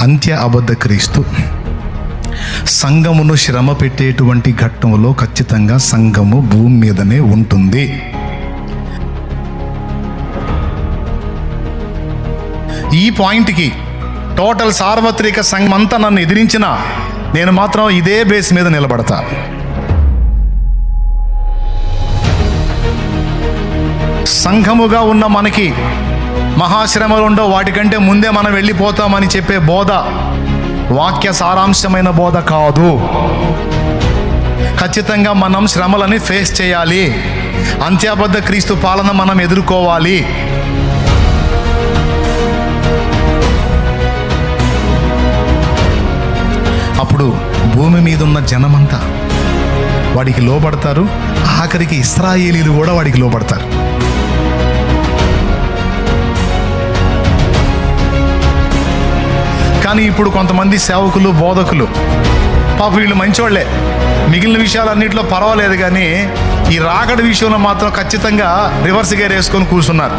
అంత్య అబద్ధ క్రీస్తు. సంఘమును శ్రమ పెట్టేటువంటి ఘట్టంలో ఖచ్చితంగా సంఘము భూమి మీదనే ఉంటుంది. ఈ పాయింట్కి టోటల్ సార్వత్రిక సంఘం అంతా నన్ను ఎదిరించిన నేను మాత్రం ఇదే బేస్ మీద నిలబడతా. సంఘముగా ఉన్న మనకి మహాశ్రమలు ఉండవు వాటికంటే ముందే మనం వెళ్ళిపోతామని చెప్పే బోధ. వాక్య సారాంశమైన బోధ కాదు. ఖచ్చితంగా మనం శ్రమలని ఫేస్ చేయాలి. అంత్యాబద్ధ క్రీస్తు పాలన మనం ఎదుర్కోవాలి. అప్పుడు భూమి మీద ఉన్న జనమంతా వాడికి లోబడతారు. ఆఖరికి ఇస్రాయేలీలు కూడా వాడికి లోబడతారు. కానీ ఇప్పుడు కొంతమంది సేవకులు బోధకులు పాప వీళ్ళు మంచివాళ్ళే మిగిలిన విషయాలన్నింటిలో పర్వాలేదు కానీ ఈ రాకడ విషయంలో మాత్రం ఖచ్చితంగా రివర్స్ గేర్ వేసుకొని కూర్చున్నారు.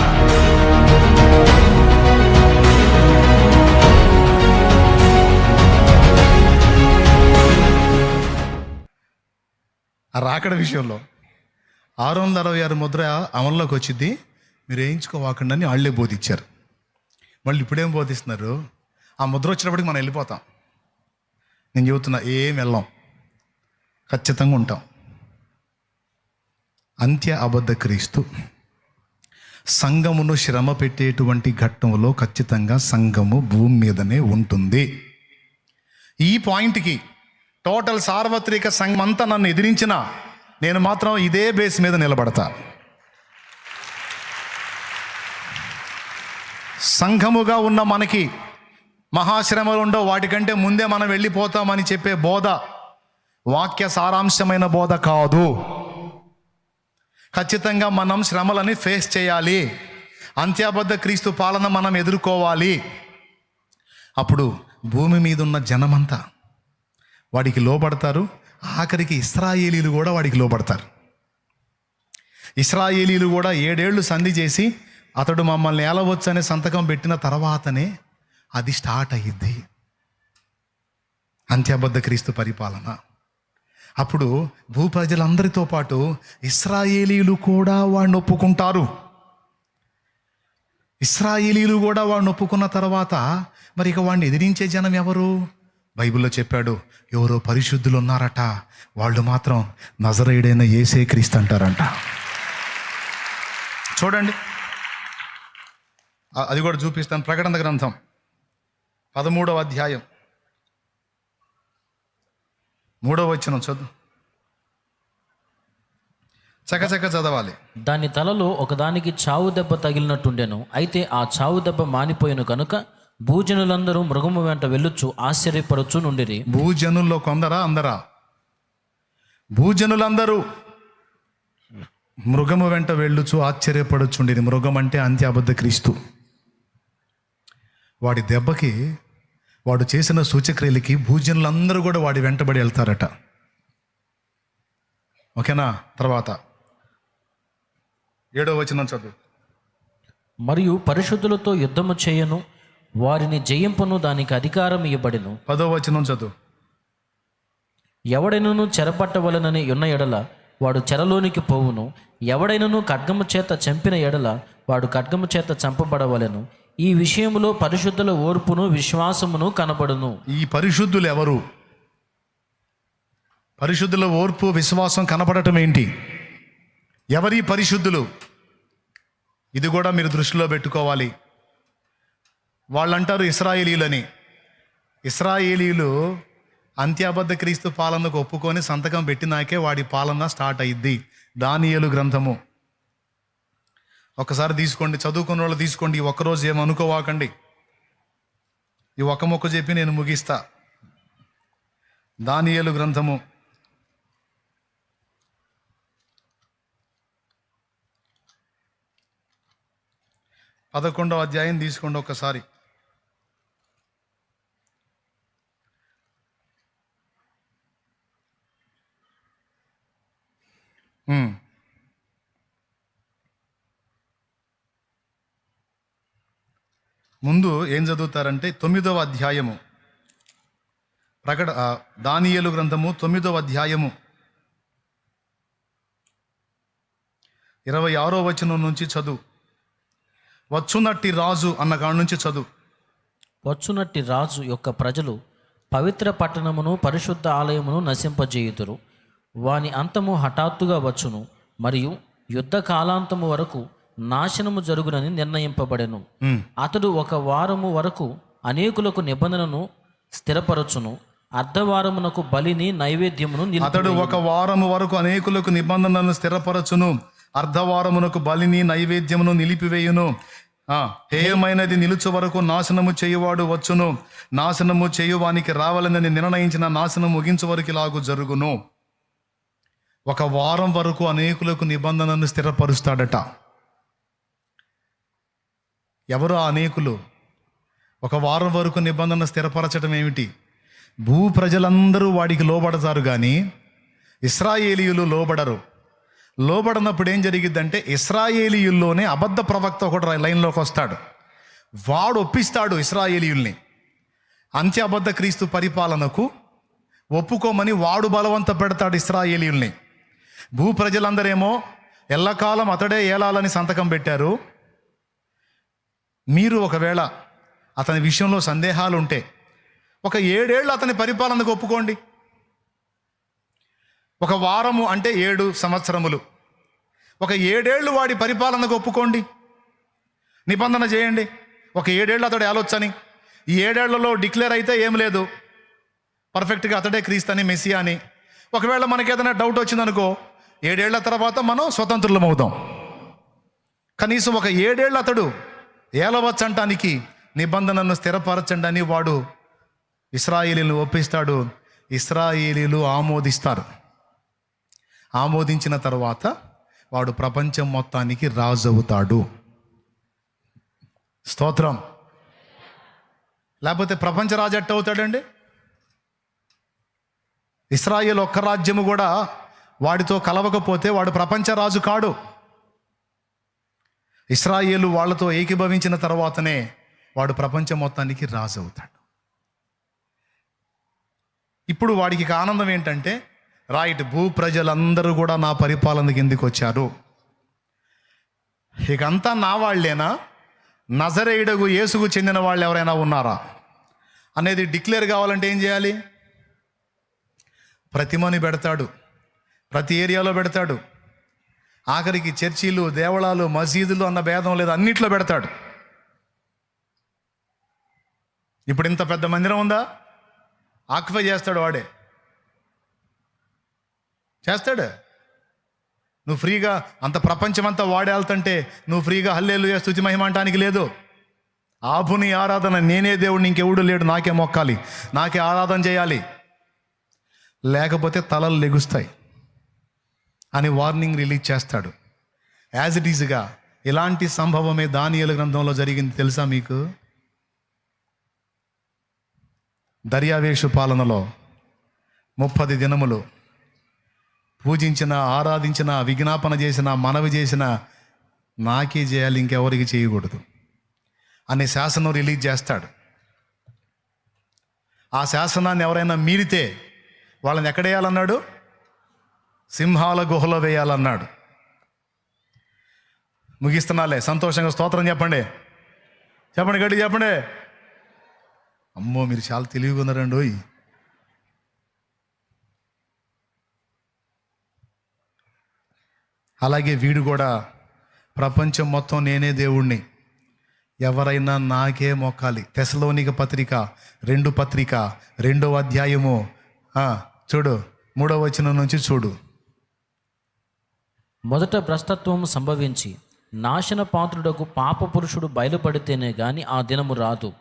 ఆ రాకడ విషయంలో ఆరు వందల అరవై ఆరు ముద్ర అమల్లోకి వచ్చింది. మీరు వేయించుకోవాకండి అని వాళ్ళే బోధించారు. మళ్ళీ ఇప్పుడేం బోధిస్తున్నారు? ఆ ముద్ర వచ్చినప్పటికి మనం వెళ్ళిపోతాం. నేను చెబుతున్నా ఏం వెళ్ళాం? ఖచ్చితంగా ఉంటాం. అంత్య అబద్ధ క్రీస్తు. సంఘమును శ్రమ పెట్టేటువంటి ఘట్టంలో ఖచ్చితంగా సంఘము భూమి మీదనే ఉంటుంది. ఈ పాయింట్కి టోటల్ సార్వత్రిక సంఘం అంతా నన్ను ఎదిరించిన నేను మాత్రం ఇదే బేస్ మీద నిలబడతా. సంఘముగా ఉన్న మనకి మహాశ్రమలు ఉండవు వాటికంటే ముందే మనం వెళ్ళిపోతామని చెప్పే బోధ వాక్య సారాంశమైన బోధ కాదు. ఖచ్చితంగా మనం శ్రమలని ఫేస్ చేయాలి. అంత్యాబద్ధ క్రీస్తు పాలన మనం ఎదుర్కోవాలి. అప్పుడు భూమి మీద ఉన్న జనమంతా వాడికి లోబడతారు. ఆఖరికి ఇస్రాయేలీలు కూడా వాడికి లోబడతారు. ఇస్రాయేలీలు కూడా ఏడేళ్ళు సంధి చేసి అతడు మమ్మల్ని ఏలవచ్చు అనే సంతకం పెట్టిన తర్వాతనే అది స్టార్ట్ అయ్యిద్ది అంత్యబద్ధ క్రీస్తు పరిపాలన. అప్పుడు భూ ప్రజలందరితో పాటు ఇస్రాయేలీలు కూడా వాడిని ఒప్పుకుంటారు. ఇస్రాయేలీలు కూడా వాడిని ఒప్పుకున్న తర్వాత మరి ఇక వాడిని ఎదిరించే జనం ఎవరు? బైబిల్లో చెప్పాడు ఎవరో పరిశుద్ధులు ఉన్నారట వాళ్ళు మాత్రం నజరేయుడైన ఏసే క్రీస్తు అంటారంట. చూడండి. అది కూడా చూపిస్తాను ప్రకటన గ్రంథం. పదమూడవ అధ్యాయం. మూడవ వచనం చదువు. చకచక చదవాలి. దాని తలలో ఒకదానికి చావు దెబ్బ తగిలినట్టుండెను. అయితే ఆ చావు దెబ్బ మానిపోయిన కనుక భూజనులందరూ మృగము వెంట వెళ్ళుచు ఆశ్చర్యపడుచు నుండిరి. భూజనుల్లో కొందరా అందరా? భూజనులందరూ మృగము వెంట వెళ్ళుచు ఆశ్చర్యపడుచుండేది మృగం అంటే అంత్య అబద్ధ క్రీస్తు. వాడి దెబ్బకి వాడు చేసిన సూచక్రియలకి భూజనులందరూ కూడా వాడి వెంటబడి వెళ్తారట. ఓకేనా? తర్వాత ఏడో వచనం చదువు. మరియు పరిశుద్ధులతో యుద్ధము చేయను వారిని జయింపును దానికి అధికారం ఇవ్వబడిను పదో వచనం చదువు. ఎవడైనను చెరపట్టవలనని ఉన్న ఎడల వాడు చెరలోనికి పోవును ఎవడైనను ఖడ్గము చేత చంపిన ఎడల వాడు ఖడ్గము చేత చంపబడవలెను. ఈ విషయంలో పరిశుద్ధుల ఓర్పును విశ్వాసమును కనబడును. ఈ పరిశుద్ధులు ఎవరు? పరిశుద్ధుల ఓర్పు విశ్వాసం కనపడటం ఏంటి? ఎవరి పరిశుద్ధులు? ఇది కూడా మీరు దృష్టిలో పెట్టుకోవాలి. వాళ్ళంటారు ఇస్రాయేలీలని. ఇస్రాయేలీలు అంత్యాబద్ధ క్రీస్తు పాలనకు ఒప్పుకొని సంతకం పెట్టినాకే వాడి పాలన స్టార్ట్ అయ్యిద్ది దానియలు గ్రంథము. ఒకసారి తీసుకోండి చదువుకున్న వాళ్ళు తీసుకోండి ఈ ఒక్కరోజు ఏమనుకోవాకండి ఈ ఒక్క మొక్క చెప్పి నేను ముగిస్తా. దానియలు గ్రంథము. పదకొండవ అధ్యాయం తీసుకోండి ఒకసారి. ముందు ఏం చదువుతారంటే తొమ్మిదవ అధ్యాయము. ప్రకట దానియలు గ్రంథము తొమ్మిదవ అధ్యాయము. ఇరవై ఆరో వచనం నుంచి చదువు. వచ్చునట్టి రాజు అన్న కాడ నుంచి చదువు. వచ్చునట్టి రాజు యొక్క ప్రజలు పవిత్ర పట్టణమును పరిశుద్ధ ఆలయమును నశింపజేయుదురు. వాని అంతము హఠాత్తుగా వచ్చును మరియు యుద్ధ కాలాంతము వరకు నాశనము జరుగునని నిర్ణయింపబడెను. అతడు ఒక వారము వరకు అనేకులకు నిబంధనను స్థిరపరచును. అర్ధవారమునకు బలిని నైవేద్యమును అతడు ఒక వారము వరకు అనేకులకు నిబంధనలను స్థిరపరచును. అర్ధవారమునకు బలిని నైవేద్యమును నిలిపివేయును. హేయమైనది నిలుచు వరకు నాశనము చేయువాడు వచ్చును. నాశనము చేయువానికి రావాలని నిర్ణయించిన నాశనం ముగించు వరకు ఇలాగు జరుగును. ఒక వారం వరకు అనేకులకు నిబంధనను స్థిరపరుస్తాడట. ఎవరు అనేకులు? ఒక వారం వరకు నిబంధన స్థిరపరచడం ఏమిటి? భూ ప్రజలందరూ వాడికి లోబడతారు కానీ ఇస్రాయేలీయులు లోబడరు. లోబడినప్పుడు ఏం జరిగిద్దంటే ఇస్రాయేలీయుల్లోనే అబద్ధ ప్రవక్త ఒకటి లైన్లోకి వస్తాడు. వాడు ఒప్పిస్తాడు ఇస్రాయేలీయుల్ని. అంత్య అబద్ధ క్రీస్తు పరిపాలనకు ఒప్పుకోమని వాడు బలవంత పెడతాడు ఇస్రాయేలీయుల్ని. భూ ప్రజలందరేమో ఎల్లకాలం అతడే ఏలాలని సంతకం పెట్టారు. మీరు ఒకవేళ అతని విషయంలో సందేహాలు ఉంటే ఒక ఏడేళ్ళు అతని పరిపాలనకు ఒప్పుకోండి. ఒక వారము అంటే ఏడు సంవత్సరములు. ఒక ఏడేళ్ళు వాడి పరిపాలనకు ఒప్పుకోండి. నిబంధన చేయండి. ఒక ఏడేళ్ళు అతడు ఆలోచని ఈ ఏడేళ్ళలో డిక్లేర్ అయితే ఏం లేదు. పర్ఫెక్ట్గా అతడే క్రీస్తని మెస్సి అని ఒకవేళ మనకి ఏదైనా డౌట్ వచ్చిందనుకో ఏడేళ్ళ తర్వాత మనం స్వతంత్రులం అవుతాం కనీసం ఒక ఏడేళ్ళు అతడు ఏలవచ్చంటానికి నిబంధనను స్థిరపరచండి అని వాడు ఇస్రాయేలీలు ఒప్పిస్తాడు. ఇస్రాయేలీలు ఆమోదిస్తారు. ఆమోదించిన తర్వాత వాడు ప్రపంచం మొత్తానికి రాజు అవుతాడు స్తోత్రం. లేకపోతే ప్రపంచ రాజు ఎట్ట అవుతాడండి ఇస్రాయేల్ ఒక్క రాజ్యము కూడా వాడితో కలవకపోతే వాడు ప్రపంచ రాజు కాడు. ఇస్రాయేలు వాళ్ళతో ఏకీభవించిన తర్వాతనే వాడు ప్రపంచం మొత్తానికి రాజు అవుతాడు ఇప్పుడు వాడికి ఆనందం ఏంటంటే రైట్ భూ ప్రజలందరూ కూడా నా పరిపాలన కిందికి వచ్చారు? ఇక అంతా నా వాళ్ళేనా? నజరేయుడగు యేసుకు చెందిన వాళ్ళు ఎవరైనా ఉన్నారా? అనేది డిక్లేర్ కావాలంటే ఏం చేయాలి? ప్రతిమని పెడతాడు. ప్రతి ఏరియాలో పెడతాడు. ఆఖరికి చర్చీలు దేవళాలు మసీదులు అన్న భేదం లేదు. అన్నిట్లో పెడతాడు. ఇప్పుడు ఇంత పెద్ద మందిరం ఉందా? ఆక్యుపై చేస్తాడు వాడే. చేస్తాడు. నువ్వు ఫ్రీగా అంత ప్రపంచమంతా వాడేళ్తుంటే నువ్వు ఫ్రీగా హల్లేలు స్థుతి మహిమ అంటానికి లేదు. ఆభుని ఆరాధన నేనే దేవుడిని ఇంకెవడు లేడు నాకే మొక్కాలి నాకే ఆరాధన చేయాలి. లేకపోతే తలలు లెగుస్తాయి. అని వార్నింగ్ రిలీజ్ చేస్తాడు. యాజ్ ఇట్ ఈజ్గా ఇలాంటి సంభవమే దానియలు గ్రంథంలో జరిగింది తెలుసా మీకు? దర్యావేషు పాలనలో ముప్పది దినములు పూజించిన ఆరాధించిన విజ్ఞాపన చేసిన మనవి చేసిన నాకే చేయాలి ఇంకెవరికి చేయకూడదు అనే శాసనం రిలీజ్ చేస్తాడు. ఆ శాసనాన్ని ఎవరైనా మీరితే వాళ్ళని ఎక్కడేయాలన్నాడు సింహాల గుహలో వేయాలన్నాడు. ముగిస్తున్నాలే. సంతోషంగా స్తోత్రం చెప్పండి. చెప్పండి గట్టి చెప్పండి. అమ్మో మీరు చాలా తెలివిగా ఉన్నారండి అలాగే వీడు కూడా ప్రపంచం మొత్తం నేనే దేవుణ్ణి. ఎవరైనా నాకే మొక్కాలి. తెసలోనిక పత్రిక రెండు పత్రిక రెండో అధ్యాయము. చూడు మూడో వచనం నుంచి చూడు. మొదట భ్రష్టత్వము సంభవించి నాశన పాత్రుడకు పాప పురుషుడు బయలుపడితేనే గాని ఆ దినము రాదు.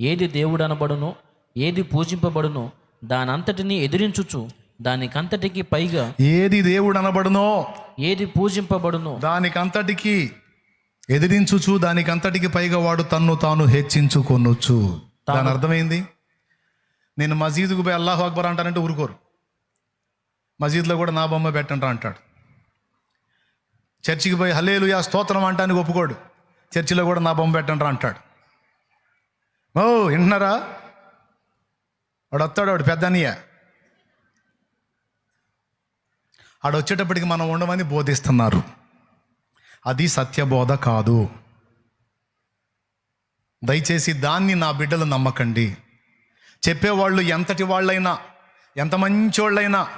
ఏది దేవుడు అనబడునో ఏది పూజింపబడునో దానంతటిని ఎదిరించుచు దానికంతటికి పైగా ఏది దేవుడు అనబడునో ఏది పూజింపబడునో దానికంతటికి ఎదిరించుచు దానికంతటికి పైగా వాడు తన్ను తాను హెచ్చించుకొనొచ్చు దాని అర్థమైంది? నేను మసీదుకు పోయి అల్లాహు అక్బర్ అంటానంటే ఊరుకోరు. మసీద్లో కూడా నా బొమ్మ పెట్టండి అంటాడు. చర్చికి పోయి హల్లేలుయా స్తోత్రం అంటానికి ఒప్పుకోడు. చర్చిలో కూడా నా బొమ్మ పెట్టండి అంటాడు. ఓ వింటున్నారా? వాడు వస్తాడు వాడు పెద్ద అన్నయ్య ఆడు వచ్చేటప్పటికి మనం ఉండమని బోధిస్తున్నారు. అది సత్యబోధ కాదు. దయచేసి దాన్ని నా బిడ్డలు నమ్మకండి. చెప్పేవాళ్ళు ఎంతటి వాళ్ళైనా ఎంత మంచోళ్ళైనా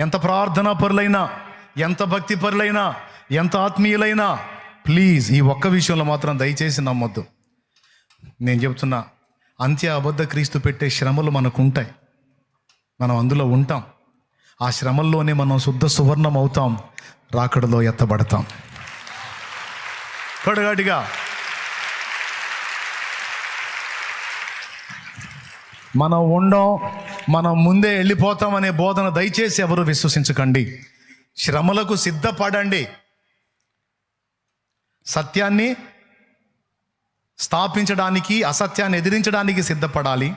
ఎంత ప్రార్థనా పరులైనా ఎంత భక్తి పరులైనా ఎంత ఆత్మీయులైనా ప్లీజ్ ఈ ఒక్క విషయంలో మాత్రం దయచేసి నమ్మొద్దు. నేను చెప్తున్నా అంత్య అబద్ధ క్రీస్తు పెట్టే శ్రమలు మనకు ఉంటాయి మనం అందులో ఉంటాం. ఆ శ్రమల్లోనే మనం శుద్ధ సువర్ణం అవుతాం. రాకడలో ఎత్తబడతాం. కడుగాటిగా. మనం ఉండం మనం ముందే వెళ్ళిపోతాం అనే బోధన దయచేసి ఎవరు విశ్వసించకండి. శ్రమలకు సిద్ధపడండి. సత్యాన్ని స్థాపించడానికి అసత్యాన్ని ఎదిరించడానికి సిద్ధపడాలి.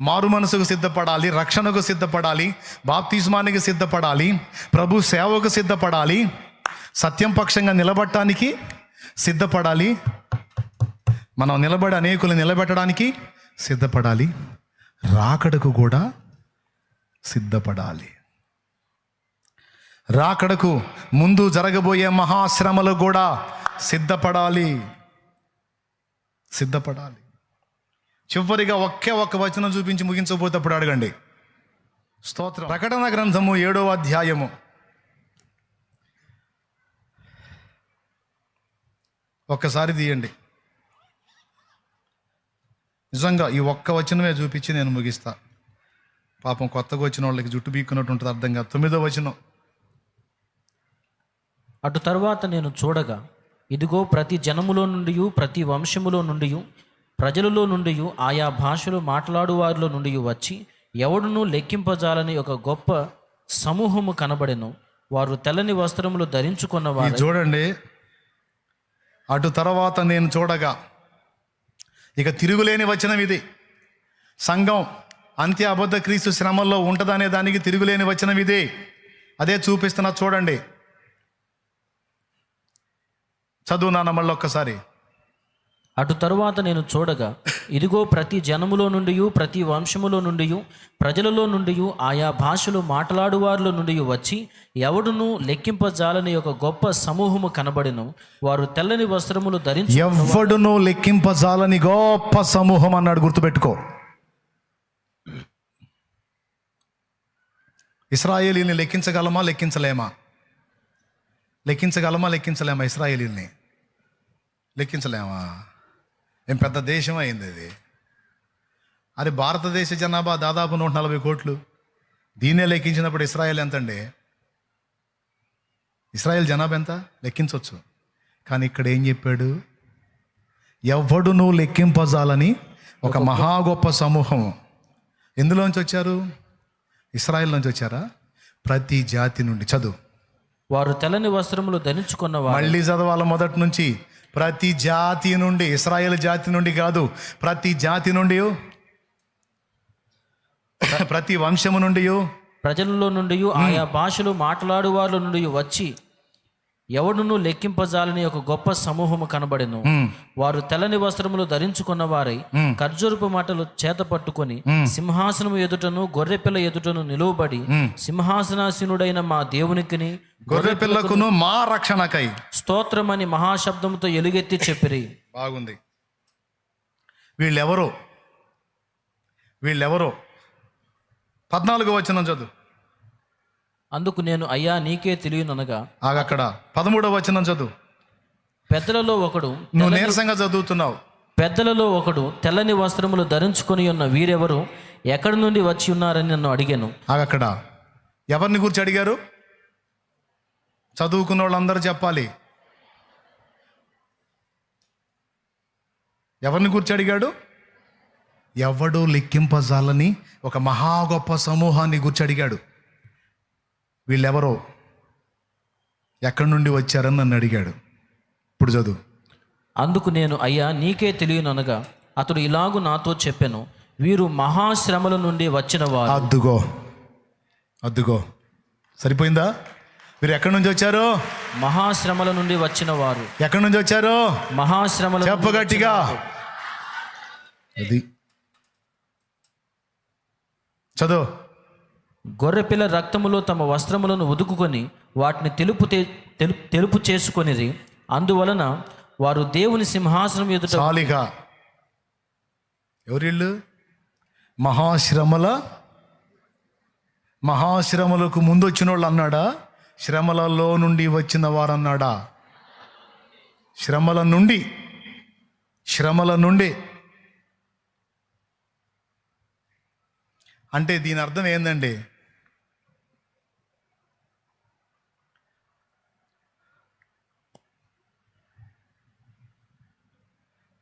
మారు మనసుకు సిద్ధపడాలి రక్షణకు సిద్ధపడాలి బాప్తిస్మానికి సిద్ధపడాలి ప్రభు సేవకు సిద్ధపడాలి సత్యం పక్షంగా నిలబడటానికి సిద్ధపడాలి మనం నిలబడి అనేకులు నిలబెట్టడానికి సిద్ధపడాలి రాకడకు కూడా సిద్ధపడాలి. రాకడకు ముందు జరగబోయే మహాశ్రమలు కూడా సిద్ధపడాలి. సిద్ధపడాలి. చివరిగా ఒకే ఒక్క వచనం చూపించి ముగించబోతప్పుడు అడగండి. స్తోత్రం. ప్రకటన గ్రంథము ఏడవ అధ్యాయము. ఒక్కసారి తీయండి. నిజంగా ఈ ఒక్క వచనమే చూపించి నేను ముగిస్తా. పాపం కొత్తగా వచ్చిన వాళ్ళకి జుట్టు బీక్కున్నట్టు ఉంటుంది అర్థం కాదు. తొమ్మిదో వచనం. అటు తర్వాత నేను చూడగా ఇదిగో ప్రతి జనములో నుండి ప్రతి వంశములో నుండి ప్రజలలో నుండి ఆయా భాషలు మాట్లాడువారిలో నుండి వచ్చి ఎవడునూ లెక్కింపజాలని ఒక గొప్ప సమూహము కనబడెను. వారు తెల్లని వస్త్రములు ధరించుకున్న వారు చూడండి. అటు తర్వాత నేను చూడగా ఇక తిరుగులేని వచనం ఇది. సంఘం అంత్య అబద్ధ క్రీస్తు శ్రమల్లో ఉంటుందనే దానికి తిరుగులేని వచనం ఇది. అదే చూపిస్తున్నా చూడండి. చదువు నాన్న మళ్ళీ ఒక్కసారి. అటు తరువాత నేను చూడగా ఇదిగో ప్రతి జనములో నుండి ప్రతి వంశములో నుండి ప్రజలలో నుండి ఆయా భాషలు మాట్లాడు వారిలో నుండి వచ్చి ఎవడును లెక్కింపజాలని ఒక గొప్ప సమూహము కనబడెను. వారు తెల్లని వస్త్రములు ధరించి ఎవ్వడును లెక్కింపజాలని గొప్ప సమూహం అన్నాడు గుర్తుపెట్టుకో. ఇస్రాయేలీని లెక్కించగలమా లెక్కించలేమా? లెక్కించగలమా లెక్కించలేమా ఇస్రాయేలీని లెక్కించలేమా? ఏం పెద్ద దేశం అయింది అది అది భారతదేశ జనాభా దాదాపు నూట నలభై కోట్లు. దీన్నే లెక్కించినప్పుడు ఇస్రాయేల్ ఎంతండి? ఇస్రాయేల్ జనాభా ఎంత? లెక్కించవచ్చు. కానీ ఇక్కడ ఏం చెప్పాడు? ఎవడును లెక్కింపజాలని ఒక మహా గొప్ప సమూహం. ఎందులోంచి వచ్చారు? ఇస్రాయేల్ నుంచి వచ్చారా? ప్రతి జాతి నుండి. చదువు. వారు తెల్లని వస్త్రములు ధరించుకున్న మళ్ళీ చదవాలి మొదటి నుంచి. ప్రతి జాతి నుండి ఇస్రాయేల్ జాతి నుండి కాదు ప్రతి జాతి నుండి ప్రతి వంశము నుండి ప్రజలలో నుండి ఆయా భాషలు మాట్లాడు వారిలో నుండి వచ్చి ఎవడును లెక్కింపజాలని ఒక గొప్ప సమూహము కనబడెను. వారు తెల్లని వస్త్రములు ధరించుకున్న వారై ఖర్జూరపు మాటలు చేత పట్టుకొని సింహాసనము ఎదుటను గొర్రెపిల్ల ఎదుటను నిలువబడి సింహాసనాసీనుడైన మా దేవునికిని గొర్రె పిల్లకును మా రక్షణకై. స్తోత్రమని మహాశబ్దంతో ఎలుగెత్తి చెప్పిరి. బాగుంది. వీళ్ళెవరో? వీళ్ళెవరో? పద్నాలుగో వచనం చదువు. అందుకు నేను అయ్యా నీకే తెలియననగా ఆగక్కడ. పదమూడవ వచనం చదువు. పెద్దలలో ఒకడు నువ్వు నీరసంగా చదువుతున్నావు. పెద్దలలో ఒకడు తెల్లని వస్త్రములు ధరించుకొని ఉన్న వీరెవరు ఎక్కడి నుండి వచ్చి ఉన్నారని నన్ను అడిగాను. ఆగక్కడ. ఎవరిని గురించి అడిగారు? చదువుకున్న వాళ్ళందరూ చెప్పాలి. ఎవరిని గురించి అడిగాడు? ఎవడు లెక్కింపజాలని ఒక మహా గొప్ప సమూహాన్ని గురించి అడిగాడు. వీళ్ళెవరో ఎక్కడి నుండి వచ్చారని నన్ను అడిగాడు. ఇప్పుడు చదువు. అందుకు నేను అయ్యా నీకే తెలియననగా అతడు ఇలాగు నాతో చెప్పెను. వీరు మహాశ్రమల నుండి వచ్చిన వారు. అద్దుగో. అద్దుగో. సరిపోయిందా? మీరు ఎక్కడి నుంచి వచ్చారు? మహాశ్రమల నుండి వచ్చిన వారు. ఎక్కడి నుంచి వచ్చారు? మహాశ్రమల నుండి చెప్పు గట్టిగా. వచ్చిన వారు. అది. చదువు. గొర్రెపిల్ల రక్తములో తమ వస్త్రములను ఉదుకుకొని వాటిని తెలుపు తెలుపు చేసుకొనిది అందువలన వారు దేవుని సింహాసనం ఎదుట చాలిగా. ఎవరిళ్ళు? మహాశ్రమల మహాశ్రమలకు ముందు వచ్చిన వాళ్ళు అన్నాడా? శ్రమలలో నుండి వచ్చిన వారన్నాడా? శ్రమల నుండి. శ్రమల నుండి. అంటే దీని అర్థం ఏందండి?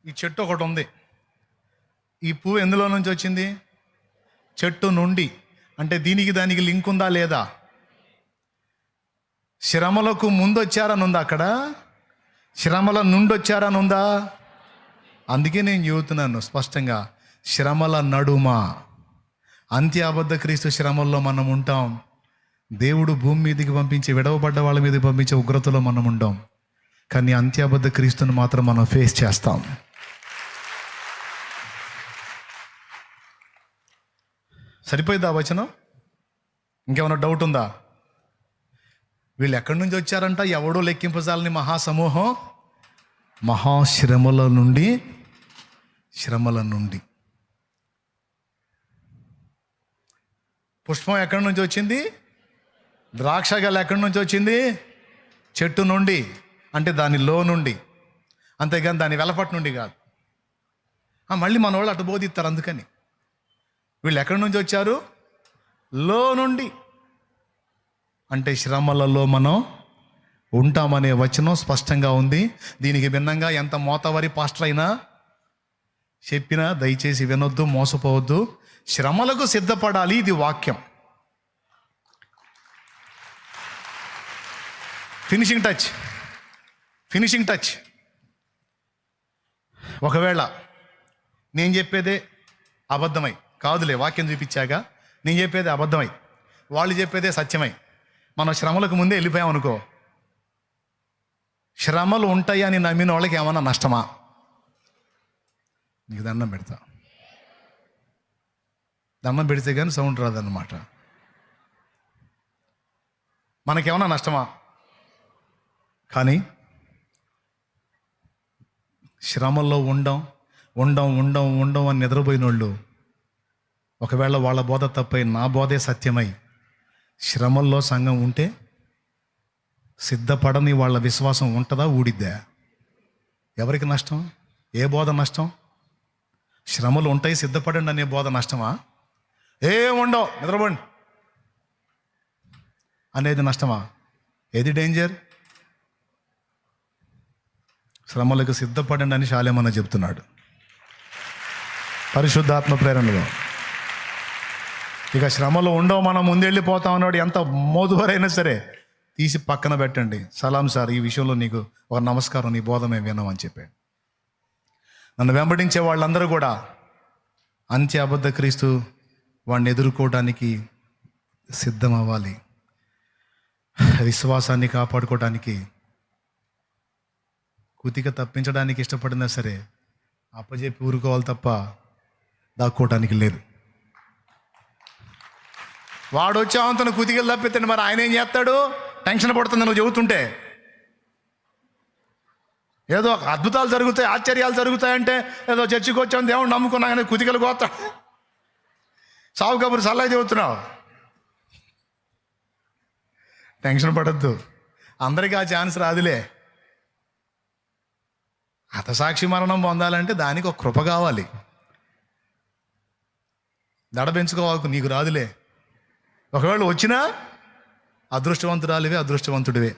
ఈ చెట్టు ఒకటి ఉంది. ఈ పువ్వు ఎందులో నుంచి వచ్చింది? చెట్టు నుండి. అంటే దీనికి దానికి లింక్ ఉందా లేదా? శ్రమలకు ముందు వచ్చారని ఉందా అక్కడ? శ్రమల నుండి వచ్చారని ఉందా అందుకే నేను చెబుతున్నాను స్పష్టంగా శ్రమల నడుమ. అంత్య అబద్ధ క్రీస్తు శ్రమల్లో మనం ఉంటాం. దేవుడు భూమి మీదకి పంపించి విడవబడ్డ వాళ్ళ మీదకి పంపించే ఉగ్రతలో మనం ఉంటాం కానీ అంత్యాబద్ధ క్రీస్తుని మాత్రం మనం ఫేస్ చేస్తాం. సరిపోయిందా వచనం? ఇంకేమైనా డౌట్ ఉందా? వీళ్ళు ఎక్కడి నుంచి వచ్చారంట? ఎవడో లెక్కింపజాలని మహాసమూహం? మహాశ్రమల నుండి శ్రమల నుండి. పుష్పం ఎక్కడి నుంచి వచ్చింది? ద్రాక్షగల ఎక్కడి నుంచి వచ్చింది? చెట్టు నుండి అంటే దాని లో నుండి. అంతేగాని దాని వెలపట్ నుండి కాదు. మళ్ళీ మన వాళ్ళు అటు బోధిస్తారు అందుకని. వీళ్ళు ఎక్కడి నుంచి వచ్చారు? లో నుండి. అంటే శ్రమలలో మనం ఉంటామనే వచనం స్పష్టంగా ఉంది. దీనికి భిన్నంగా ఎంత మోతవరి పాస్టర్ అయినా చెప్పినా దయచేసి వినొద్దు మోసపోవద్దు. శ్రమలకు సిద్ధపడాలి ఇది వాక్యం. ఫినిషింగ్ టచ్ ఫినిషింగ్ టచ్ ఒకవేళ నేను చెప్పేదే అబద్ధమై. కాదులే వాక్యం చూపించాక నేను చెప్పేది అబద్ధమై. వాళ్ళు చెప్పేదే సత్యమై. మనం శ్రమలకు ముందే వెళ్ళిపోయాం అనుకో. శ్రమలు ఉంటాయని నమ్మిన వాళ్ళకి ఏమన్నా నష్టమా? నీకు దండం పెడతా. దండం పెడితే కానీ సౌండ్ రాదన్నమాట. మనకేమన్నా నష్టమా? కానీ శ్రమల్లో ఉండం ఉండం ఉండం ఉండం అని నిద్రపోయిన వాళ్ళు ఒకవేళ వాళ్ళ బోధ తప్పై నా బోధే సత్యమై శ్రమల్లో సంఘం ఉంటే సిద్ధపడని వాళ్ళ విశ్వాసం ఉంటుందా? ఊడిద్దా? ఎవరికి నష్టం? ఏ బోధ నష్టం? శ్రమలు ఉంటాయి సిద్ధపడండి అనే బోధ నష్టమా? ఏముండవు నిద్రపోండి. అనేది నష్టమా? ఏది డేంజర్ శ్రమలకు సిద్ధపడండి అని శాలేమన్న చెప్తున్నాడు. పరిశుద్ధాత్మ ప్రేరణలో. ఇక శ్రమలో ఉండవు మనం ముందెళ్ళిపోతాం అన్నాడు. ఎంత మోదువరైనా సరే తీసి పక్కన పెట్టండి. సలాం సార్ ఈ విషయంలో నీకు ఒక నమస్కారం నీ బోధ మేము విన్నాం అని చెప్పాడు. నన్ను వెంబడించే వాళ్ళందరూ కూడా అంత్య అబద్ధ క్రీస్తు వాడిని ఎదుర్కోవడానికి సిద్ధం అవ్వాలి విశ్వాసాన్ని కాపాడుకోవడానికి కుతిక తప్పించడానికి ఇష్టపడినా సరే అప్పజెప్పి ఊరుకోవాలి తప్ప దాక్కోవటానికి లేదు. వాడు వచ్చి అవంతను తప్పితే మరి ఆయన ఏం చేస్తాడు? టెన్షన్ పడుతుంది నువ్వు చెబుతుంటే. ఏదో అద్భుతాలు జరుగుతాయి ఆశ్చర్యాలు జరుగుతాయంటే ఏదో చర్చికి వచ్చాను దేవుడు నమ్ముకున్నా కానీ కుతికలు కోస్తా. సావు కబురు సల్లా చెబుతున్నావు. టెన్షన్ పడద్దు. అందరికీ ఆ ఛాన్స్ రాదులే. హతసాక్షి మరణం పొందాలంటే దానికి ఒక కృప కావాలి. దడ పెంచుకోవాలకు నీకు రాదులే. ఒకవేళ వచ్చినా అదృష్టవంతురాలివే అదృష్టవంతుడివే.